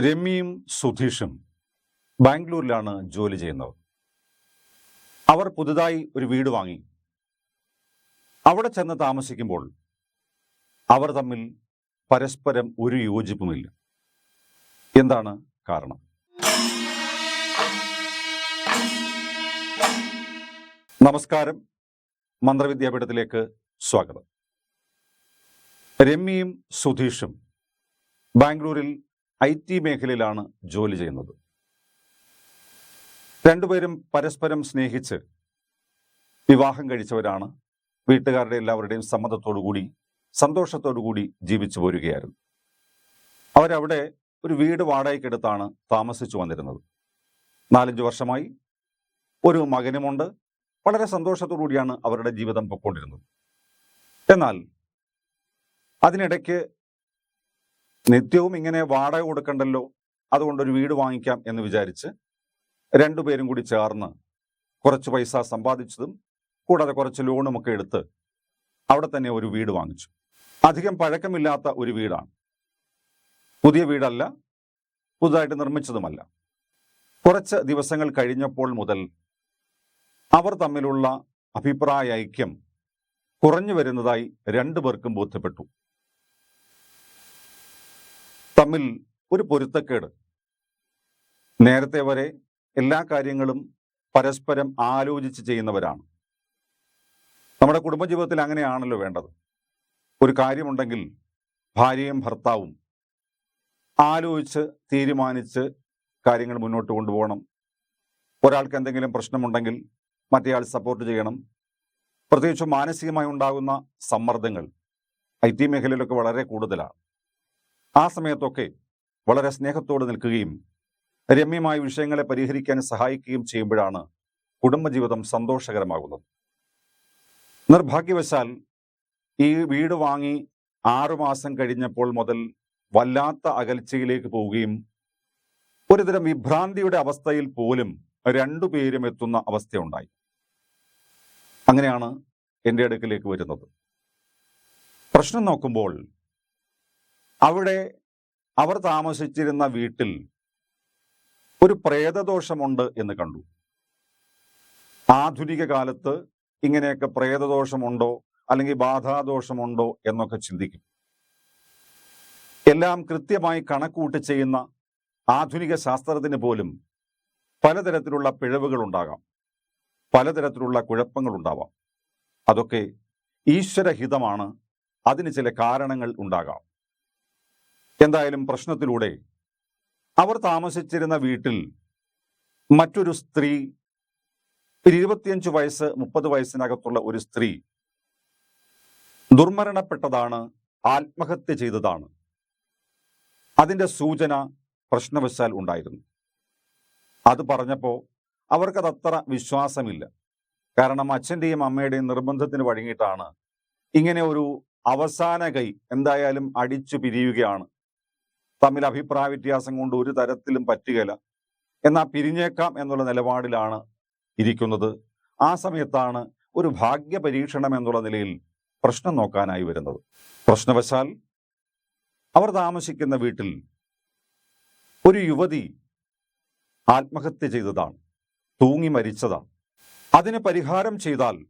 രമ്യയും സുധീഷും ബാംഗ്ലൂരിലാണ് ജോലി ചെയ്യുന്നത്. അവർ പുതുതായി ഒരു വീട് വാങ്ങി. അവിടെ ചെന്ന് താമസിക്കുമ്പോൾ അവർ തമ്മിൽ പരസ്പരം ഒരു യോജിപ്പുമില്ല. എന്താണ് കാരണം? നമസ്കാരം. മന്ത്രവിദ്യാപീഠത്തിലേക്ക് സ്വാഗതം. രമ്യയും സുധീഷും ബാംഗ്ലൂരിൽ ഐ ടി മേഖലയിലാണ് ജോലി ചെയ്യുന്നത്. രണ്ടുപേരും പരസ്പരം സ്നേഹിച്ച് വിവാഹം കഴിച്ചവരാണ്. വീട്ടുകാരുടെ എല്ലാവരുടെയും സമ്മതത്തോടു കൂടി സന്തോഷത്തോടു കൂടി ജീവിച്ചു പോരുകയായിരുന്നു. അവരവിടെ ഒരു വീട് വാടകയ്ക്കെടുത്താണ് താമസിച്ചു വന്നിരുന്നത്. നാലഞ്ച് വർഷമായി ഒരു മകനുമുണ്ട്. വളരെ കൂടിയാണ് അവരുടെ ജീവിതം പൊക്കൊണ്ടിരുന്നത്. എന്നാൽ അതിനിടയ്ക്ക് നിത്യവും ഇങ്ങനെ വാടക കൊടുക്കണ്ടല്ലോ? അതുകൊണ്ട് ഒരു വീട് വാങ്ങിക്കാം എന്ന് വിചാരിച്ച് രണ്ടുപേരും കൂടി ചേർന്ന് കുറച്ച് പൈസ സമ്പാദിച്ചതും കൂടാതെ കുറച്ച് ലോണും ഒക്കെ എടുത്ത് അവിടെ തന്നെ ഒരു വീട് വാങ്ങിച്ചു. അധികം പഴക്കമില്ലാത്ത ഒരു വീടാണ്. പുതിയ വീടല്ല പുതുതായിട്ട് നിർമ്മിച്ചതുമല്ല. കുറച്ച് ദിവസങ്ങൾ കഴിഞ്ഞപ്പോൾ മുതൽ അവർ തമ്മിലുള്ള അഭിപ്രായ ഐക്യം കുറഞ്ഞു വരുന്നതായി രണ്ടുപേർക്കും ബോധ്യപ്പെട്ടു. തമ്മിൽ ഒരു പൊരുത്തക്കേട്. നേരത്തെ വരെ എല്ലാ കാര്യങ്ങളും പരസ്പരം ആലോചിച്ച് ചെയ്യുന്നവരാണ്. നമ്മുടെ കുടുംബജീവിതത്തിൽ അങ്ങനെയാണല്ലോ വേണ്ടത്. ഒരു കാര്യമുണ്ടെങ്കിൽ ഭാര്യയും ഭർത്താവും ആലോചിച്ച് തീരുമാനിച്ച് കാര്യങ്ങൾ മുന്നോട്ട് കൊണ്ടുപോകണം. ഒരാൾക്ക് എന്തെങ്കിലും പ്രശ്നമുണ്ടെങ്കിൽ മറ്റേയാൾ സപ്പോർട്ട് ചെയ്യണം. പ്രത്യേകിച്ച് മാനസികമായി ഉണ്ടാകുന്ന സമ്മർദ്ദങ്ങൾ ഐ ടി മേഖലയിലൊക്കെ വളരെ കൂടുതലാണ്. ആ സമയത്തൊക്കെ വളരെ സ്നേഹത്തോടെ നിൽക്കുകയും രമ്യമായ വിഷയങ്ങളെ പരിഹരിക്കാൻ സഹായിക്കുകയും ചെയ്യുമ്പോഴാണ് കുടുംബജീവിതം സന്തോഷകരമാകുന്നത്. നിർഭാഗ്യവശാൽ ഈ വീട് വാങ്ങി ആറുമാസം കഴിഞ്ഞപ്പോൾ മുതൽ വല്ലാത്ത അകൽച്ചയിലേക്ക് പോവുകയും ഒരുതരം വിഭ്രാന്തിയുടെ അവസ്ഥയിൽ പോലും രണ്ടു പേരും എത്തുന്ന അവസ്ഥയുണ്ടായി. അങ്ങനെയാണ് എന്റെ അടുക്കിലേക്ക് വരുന്നത്. പ്രശ്നം നോക്കുമ്പോൾ അവിടെ അവർ താമസിച്ചിരുന്ന വീട്ടിൽ ഒരു പ്രേതദോഷമുണ്ട് എന്ന് കണ്ടു. ആധുനിക കാലത്ത് ഇങ്ങനെയൊക്കെ പ്രേതദോഷമുണ്ടോ അല്ലെങ്കിൽ ബാധാദോഷമുണ്ടോ എന്നൊക്കെ ചിന്തിക്കും. എല്ലാം കൃത്യമായി കണക്കൂട്ടി ചെയ്യുന്ന ആധുനിക ശാസ്ത്രത്തിന് പോലും പലതരത്തിലുള്ള പിഴവുകൾ ഉണ്ടാകാം പലതരത്തിലുള്ള കുഴപ്പങ്ങൾ ഉണ്ടാവാം അതൊക്കെ ഈശ്വരഹിതമാണ്. അതിന് ചില കാരണങ്ങൾ ഉണ്ടാകാം. എന്തായാലും പ്രശ്നത്തിലൂടെ അവർ താമസിച്ചിരുന്ന വീട്ടിൽ മറ്റൊരു സ്ത്രീ ഒരു ഇരുപത്തിയഞ്ച് വയസ്സ് മുപ്പത് വയസ്സിനകത്തുള്ള ഒരു സ്ത്രീ ദുർമരണപ്പെട്ടതാണ് ആത്മഹത്യ ചെയ്തതാണ്. അതിന്റെ സൂചന പ്രശ്നവശാൽ ഉണ്ടായിരുന്നു. അത് പറഞ്ഞപ്പോൾ അവർക്കത് അത്ര വിശ്വാസമില്ല. കാരണം അച്ഛന്റെയും അമ്മയുടെയും നിർബന്ധത്തിന് വഴങ്ങിയിട്ടാണ് ഇങ്ങനെ ഒരു അവസാന കൈ എന്തായാലും അടിച്ചു പിരിയുകയാണ്. തമ്മിൽ അഭിപ്രായ വ്യത്യാസം കൊണ്ട് ഒരു തരത്തിലും പറ്റുകയില്ല. എന്നാൽ പിരിഞ്ഞേക്കാം എന്നുള്ള നിലപാടിലാണ് ഇരിക്കുന്നത്. ആ സമയത്താണ് ഒരു ഭാഗ്യ പരീക്ഷണം എന്നുള്ള നിലയിൽ പ്രശ്നം നോക്കാനായി വരുന്നത്. പ്രശ്നവശാൽ അവർ താമസിക്കുന്ന വീട്ടിൽ ഒരു യുവതി ആത്മഹത്യ ചെയ്തതാണ്. തൂങ്ങി മരിച്ചതാണ്. അതിന് പരിഹാരം ചെയ്താൽ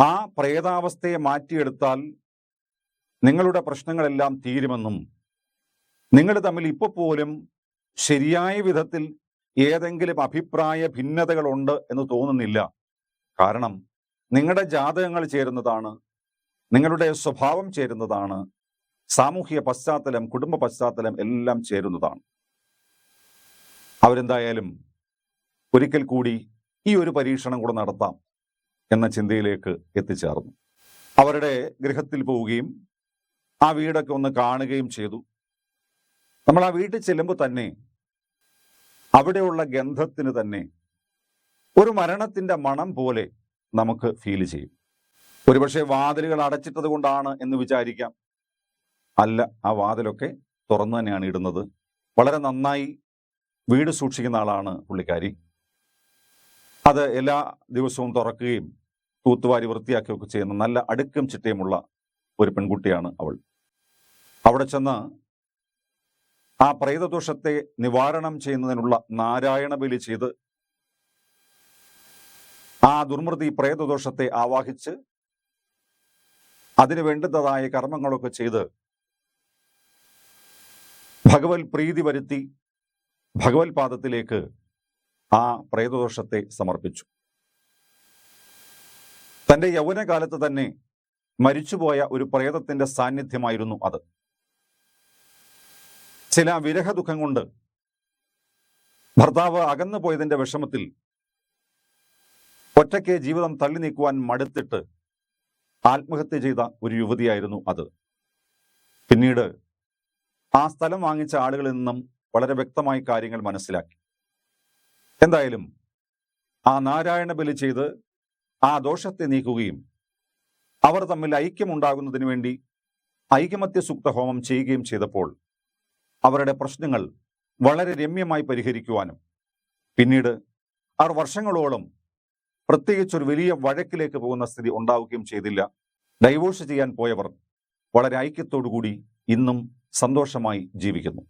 ആ പ്രേതാവസ്ഥയെ മാറ്റിയെടുത്താൽ നിങ്ങളുടെ പ്രശ്നങ്ങളെല്ലാം തീരുമെന്നും നിങ്ങൾ തമ്മിൽ ഇപ്പോൾ പോലും ശരിയായ വിധത്തിൽ ഏതെങ്കിലും അഭിപ്രായ ഭിന്നതകളുണ്ട് എന്ന് തോന്നുന്നില്ല. കാരണം നിങ്ങളുടെ ജാതകങ്ങൾ ചേരുന്നതാണ് നിങ്ങളുടെ സ്വഭാവം ചേരുന്നതാണ് സാമൂഹിക പശ്ചാത്തലം കുടുംബ പശ്ചാത്തലം എല്ലാം ചേരുന്നതാണ്. അവരെന്തായാലും ഒരിക്കൽ കൂടി ഈ ഒരു പരീക്ഷണം കൂടെ നടത്താം എന്ന ചിന്തയിലേക്ക് എത്തിച്ചേർന്നു. അവരുടെ ഗൃഹത്തിൽ പോവുകയും ആ വീടൊക്കെ ഒന്ന് കാണുകയും ചെയ്തു. നമ്മൾ ആ വീട്ടിൽ ചെല്ലുമ്പോൾ തന്നെ അവിടെയുള്ള ഗന്ധത്തിന് തന്നെ ഒരു മരണത്തിന്റെ മണം പോലെ നമുക്ക് ഫീൽ ചെയ്യും. ഒരുപക്ഷെ വാതിലുകൾ അടച്ചിട്ടത് കൊണ്ടാണ് എന്ന് വിചാരിക്കാം. അല്ല ആ വാതിലൊക്കെ തുറന്നു തന്നെയാണ് ഇടുന്നത്. വളരെ നന്നായി വീട് സൂക്ഷിക്കുന്ന ആളാണ് പുള്ളിക്കാരി. അത് എല്ലാ ദിവസവും തുറക്കുകയും തൂത്തുവാരി വൃത്തിയാക്കുകയൊക്കെ ചെയ്യുന്ന നല്ല അടുക്കും ചിട്ടയുമുള്ള ഒരു പെൺകുട്ടിയാണ് അവൾ. അവിടെ ചെന്ന് ആ പ്രേതദോഷത്തെ നിവാരണം ചെയ്യുന്നതിനുള്ള നാരായണ ബലി ചെയ്ത് ആ ദുർമൃതി പ്രേതദോഷത്തെ ആവാഹിച്ച് അതിന് വേണ്ടുന്നതായ കർമ്മങ്ങളൊക്കെ ചെയ്ത് ഭഗവത് പ്രീതി വരുത്തി ഭഗവത് പാദത്തിലേക്ക് ആ പ്രേതദോഷത്തെ സമർപ്പിച്ചു. തന്റെ യൗവനകാലത്ത് തന്നെ മരിച്ചുപോയ ഒരു പ്രേതത്തിന്റെ സാന്നിധ്യമായിരുന്നു അത്. ചില വിരഹ ദുഃഖം കൊണ്ട് ഭർത്താവ് അകന്നു പോയതിന്റെ വിഷമത്തിൽ ഒറ്റയ്ക്ക് ജീവിതം തള്ളി നീക്കുവാൻ മടുത്തിട്ട് ആത്മഹത്യ ചെയ്ത ഒരു യുവതിയായിരുന്നു അത്. പിന്നീട് ആ സ്ഥലം വാങ്ങിച്ച ആളുകളിൽ നിന്നും വളരെ വ്യക്തമായി കാര്യങ്ങൾ മനസ്സിലാക്കി. എന്തായാലും ആ നാരായണ ബലി ചെയ്ത് ആ ദോഷത്തെ നീക്കുകയും അവർ തമ്മിൽ ഐക്യമുണ്ടാകുന്നതിന് വേണ്ടി ഐകമത്യ സൂക്തഹോമം ചെയ്യുകയും ചെയ്തപ്പോൾ അവരുടെ പ്രശ്നങ്ങൾ വളരെ രമ്യമായി പരിഹരിക്കുവാനും പിന്നീട് ആറ് വർഷങ്ങളോളം പ്രത്യേകിച്ച് ഒരു വലിയ വഴക്കിലേക്ക് പോകുന്ന സ്ഥിതി ഉണ്ടാവുകയും ചെയ്തില്ല. ഡൈവോഴ്സ് ചെയ്യാൻ പോയവർ വളരെ ഐക്യത്തോടു കൂടി ഇന്നും സന്തോഷമായി ജീവിക്കുന്നു.